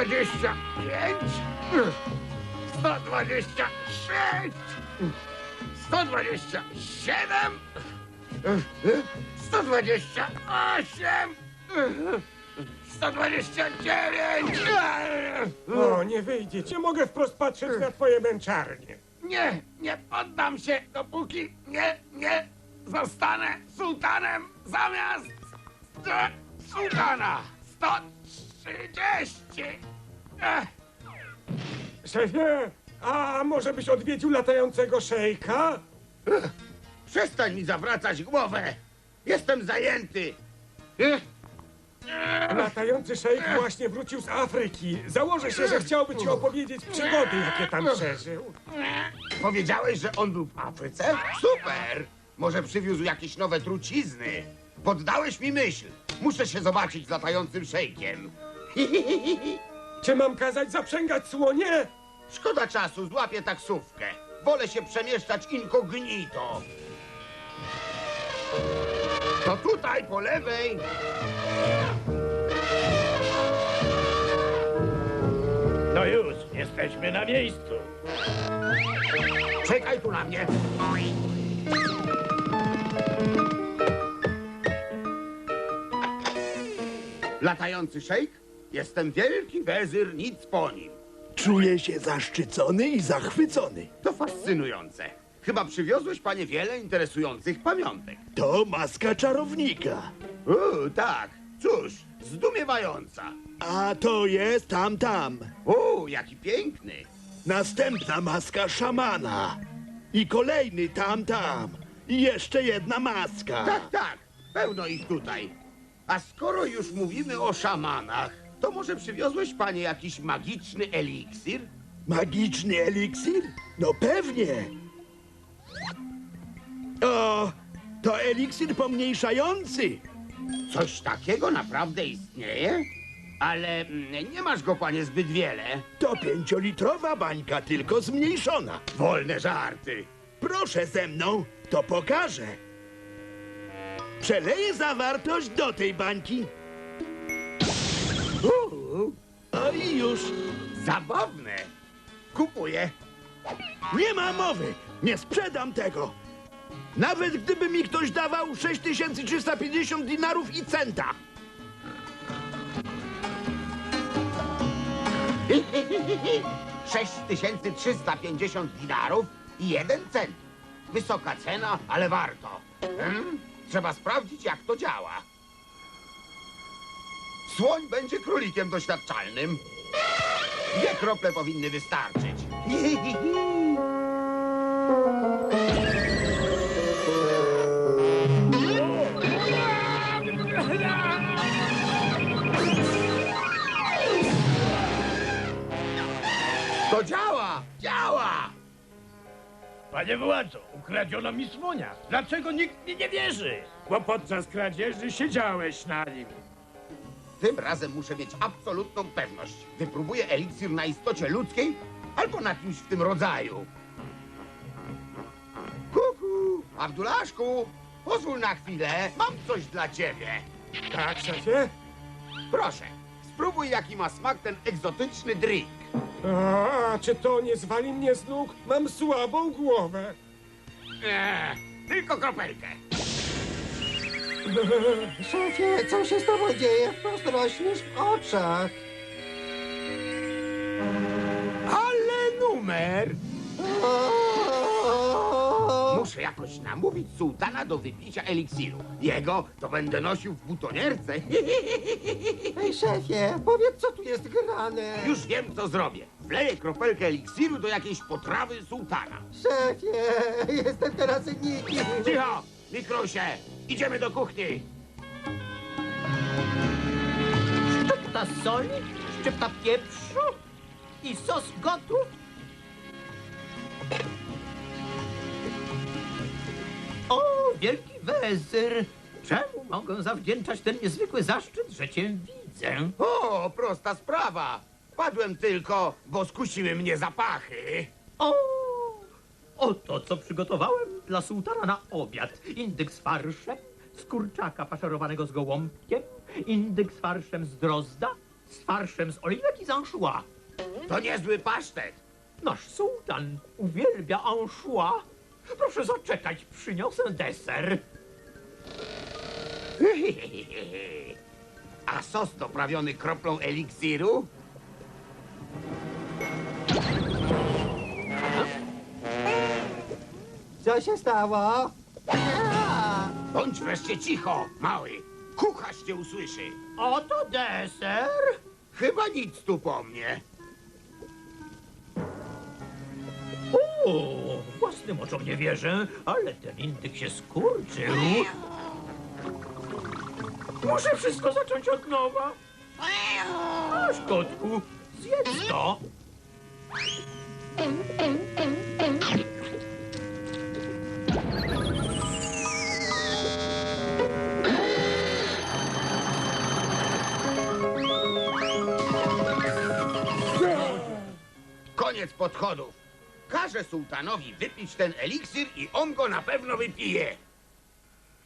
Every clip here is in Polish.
125, 126, 127, 128, 129. O, nie wyjdzie. Nie mogę wprost patrzeć na twoje męczarnie. Nie, nie poddam się, dopóki nie, nie zostanę sułtanem zamiast e, sułtana. 130. Ech, Szefie, a może byś odwiedził latającego szejka? przestań mi zawracać głowę. Jestem zajęty. Ech, Latający szejk właśnie wrócił z Afryki. Założę się, że chciałby ci opowiedzieć przygody, jakie tam przeżył. Powiedziałeś, że on był w Afryce? Super! Może przywiózł jakieś nowe trucizny. Poddałeś mi myśl. Muszę się zobaczyć z latającym szejkiem. Czy mam kazać zaprzęgać słonie? Szkoda czasu, złapię taksówkę. Wolę się przemieszczać incognito. To tutaj, po lewej. No już, jesteśmy na miejscu. Czekaj tu na mnie. Latający szejk? Jestem wielki wezyr, nic po nim. Czuję się zaszczycony i zachwycony. To fascynujące. Chyba przywiozłeś, panie, wiele interesujących pamiątek. To maska czarownika. Uuu, tak. Cóż, zdumiewająca. A to jest tam tam. Uuu, jaki piękny. Następna maska szamana. I kolejny tam tam. I jeszcze jedna maska. Tak, tak. Pełno ich tutaj. A skoro już mówimy o szamanach, to może przywiozłeś, panie, jakiś magiczny eliksir? Magiczny eliksir? No pewnie. O, to eliksir pomniejszający. Coś takiego naprawdę istnieje? Ale mm, nie masz go, panie, zbyt wiele. To pięciolitrowa bańka, tylko zmniejszona. Wolne żarty. Proszę ze mną, to pokażę. Przeleję zawartość do tej bańki. Uuu, O i już. zabawne. Kupuję. Nie ma mowy! Nie sprzedam tego! Nawet gdyby mi ktoś dawał 6350 dinarów i centa! 6350 dinarów i jeden cent. Wysoka cena, ale warto. Hmm? Trzeba sprawdzić, jak to działa. Słoń będzie królikiem doświadczalnym. Dwie krople powinny wystarczyć. To działa! Działa! Panie władzo, ukradziono mi słonia. Dlaczego nikt mi nie wierzy? Bo podczas kradzieży siedziałeś na nim. Tym razem muszę mieć absolutną pewność. Wypróbuję eliksir na istocie ludzkiej albo na kimś w tym rodzaju. Kuku, Abdulaszku, pozwól na chwilę. Mam coś dla ciebie. Tak, szefie? Proszę, spróbuj jaki ma smak ten egzotyczny drink. A, czy to nie zwali mnie z nóg? Mam słabą głowę. Eee, tylko kropelkę. Szefie, co się z tobą dzieje? Wprost rośniesz w oczach. Ale numer! Muszę jakoś namówić sułtana do wypicia eliksiru. Jego to będę nosił w butonierce. Ej, szefie, powiedz, co tu jest grane. Już wiem, co zrobię. Wleję kropelkę eliksiru do jakiejś potrawy sułtana. Szefie, jestem teraz nikim. Cicho! Mikrusie! Idziemy do kuchni! Szczypta soli, szczypta pieprzu i sos gotów. O, wielki wezyr! Czemu mogę zawdzięczać ten niezwykły zaszczyt, że cię widzę? O, prosta sprawa! Padłem tylko, bo skusiły mnie zapachy. O, oto co przygotowałem dla sułtana na obiad. Indyk z farszem, z kurczaka faszerowanego z gołąbkiem, indyk z farszem z drozda, z farszem z oliwek i z anchois. To niezły pasztet. Nasz sułtan uwielbia anchois. Proszę zaczekać, przyniosę deser. A sos doprawiony kroplą eliksiru? Co się stało? Bądź wreszcie cicho, mały. Kucharz cię usłyszy. Oto deser. Chyba nic tu po mnie. O, własnym oczom nie wierzę, ale ten indyk się skurczył. Muszę wszystko zacząć od nowa. Aż kotku, zjedz to. Koniec podchodów. Każę sułtanowi wypić ten eliksir i on go na pewno wypije.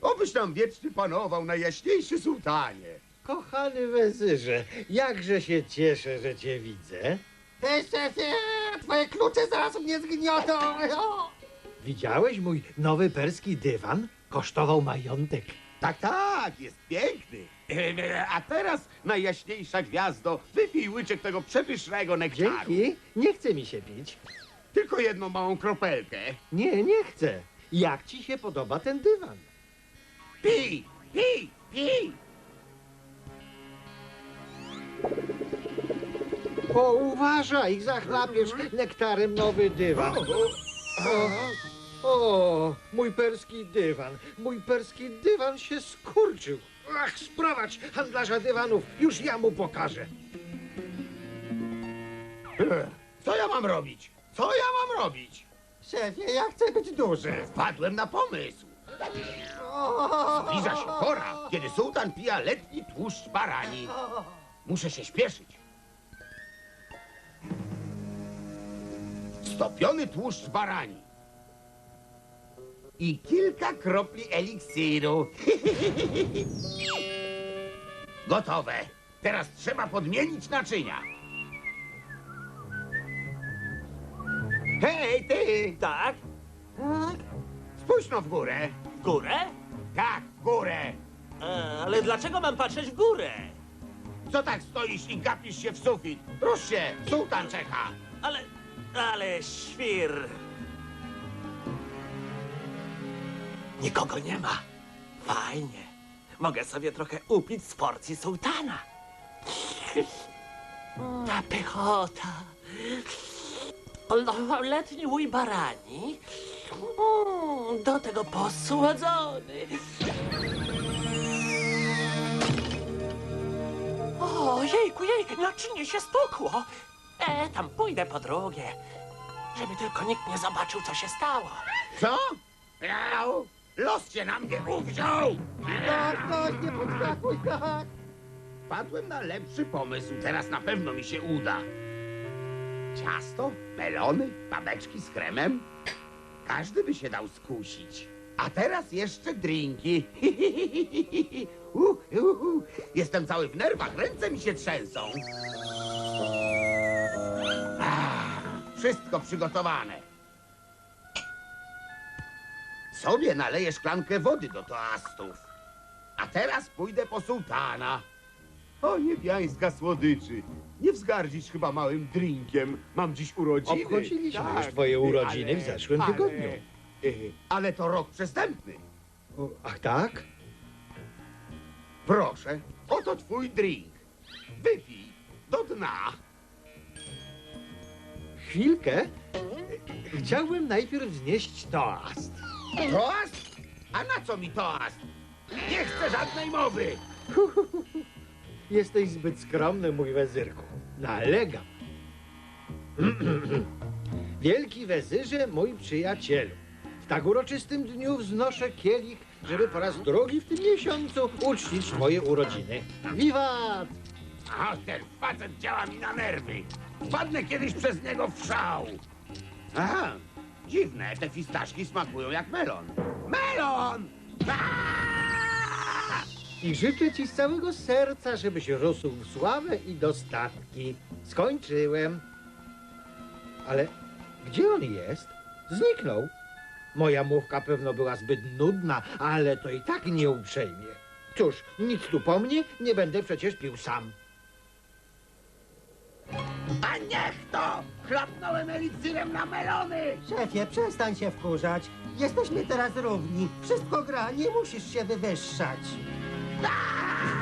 Obyś nam wieczny panował, najjaśniejszy sułtanie. Kochany wezyrze, jakże się cieszę, że cię widzę. Hej, szefie, twoje klucze zaraz mnie zgniotą. O! Widziałeś mój nowy perski dywan? Kosztował majątek. Tak, tak, jest piękny. E, A teraz, najjaśniejsza gwiazdo, wypij łyczek tego przepysznego nektaru. Dzięki, nie chce mi się pić. Tylko jedną małą kropelkę. Nie, nie chcę. Jak ci się podoba ten dywan? Pij, pij, pij. O, uważaj, zachlapiesz nektarem nowy dywan. O, o, mój perski dywan, mój perski dywan się skurczył. Ach, sprowadź handlarza dywanów, już ja mu pokażę. Co ja mam robić? Co ja mam robić? Szefie, ja chcę być duży. Wpadłem na pomysł. Zbliża się pora, kiedy sułtan pija letni tłuszcz barani. Muszę się śpieszyć. Stopiony tłuszcz barani. I kilka kropli eliksiru. Gotowe. Teraz trzeba podmienić naczynia. Hej, ty! Tak? Spójrz no w górę. W górę? Tak, w górę. E, ale dlaczego mam patrzeć w górę? Co tak stoisz i gapisz się w sufit? Rusz się, sułtan czeka. Ale, ale świr. Nikogo nie ma. Fajnie. Mogę sobie trochę upić z porcji sułtana. Ta pychota. O, Letni łój barani. Mm, Do tego posłodzony. O, jejku, jej, naczynie się stukło. E, tam pójdę po drugie. Żeby tylko nikt nie zobaczył, co się stało. Co? Miau! Los cię na mnie uwziął! Tak, tak, nie podskakuj, tak. Padłem na lepszy pomysł, teraz na pewno mi się uda. Ciasto, melony, babeczki z kremem. Każdy by się dał skusić. A teraz jeszcze drinki. Uh, uh, uh. Jestem cały w nerwach, ręce mi się trzęsą. Ah, wszystko przygotowane. Sobie naleję szklankę wody do toastów. A teraz pójdę po sułtana. O niebiańska słodyczy. Nie wzgardzisz chyba małym drinkiem. Mam dziś urodziny. Obchodziliśmy już twoje urodziny w zeszłym tygodniu. Ale, ale to rok przestępny. O, ach tak? Proszę, oto twój drink. Wypij do dna. Chwilkę. Chciałbym najpierw znieść toast. Toast? A na co mi toast? Nie chcę żadnej mowy. Jesteś zbyt skromny, mój wezyrku. Nalegam. Wielki wezyrze, mój przyjacielu. W tak uroczystym dniu wznoszę kielich, żeby po raz drugi w tym miesiącu uczcić moje urodziny. Wiwat! A ten facet działa mi na nerwy. Wpadnę kiedyś przez niego w szał. Aha, dziwne, te fistaszki smakują jak melon. Melon! Aaaa! I życzę ci z całego serca, żebyś rósł w sławę i dostatki. Skończyłem. Ale gdzie on jest? Zniknął. Moja mówka pewno była zbyt nudna, ale to i tak nie uprzejmie. Cóż, nic tu po mnie, nie będę przecież pił sam. A niech to! Chlapnąłem eliksirem na melony! Szefie, przestań się wkurzać. Jesteśmy teraz równi. Wszystko gra, nie musisz się wywyższać. A!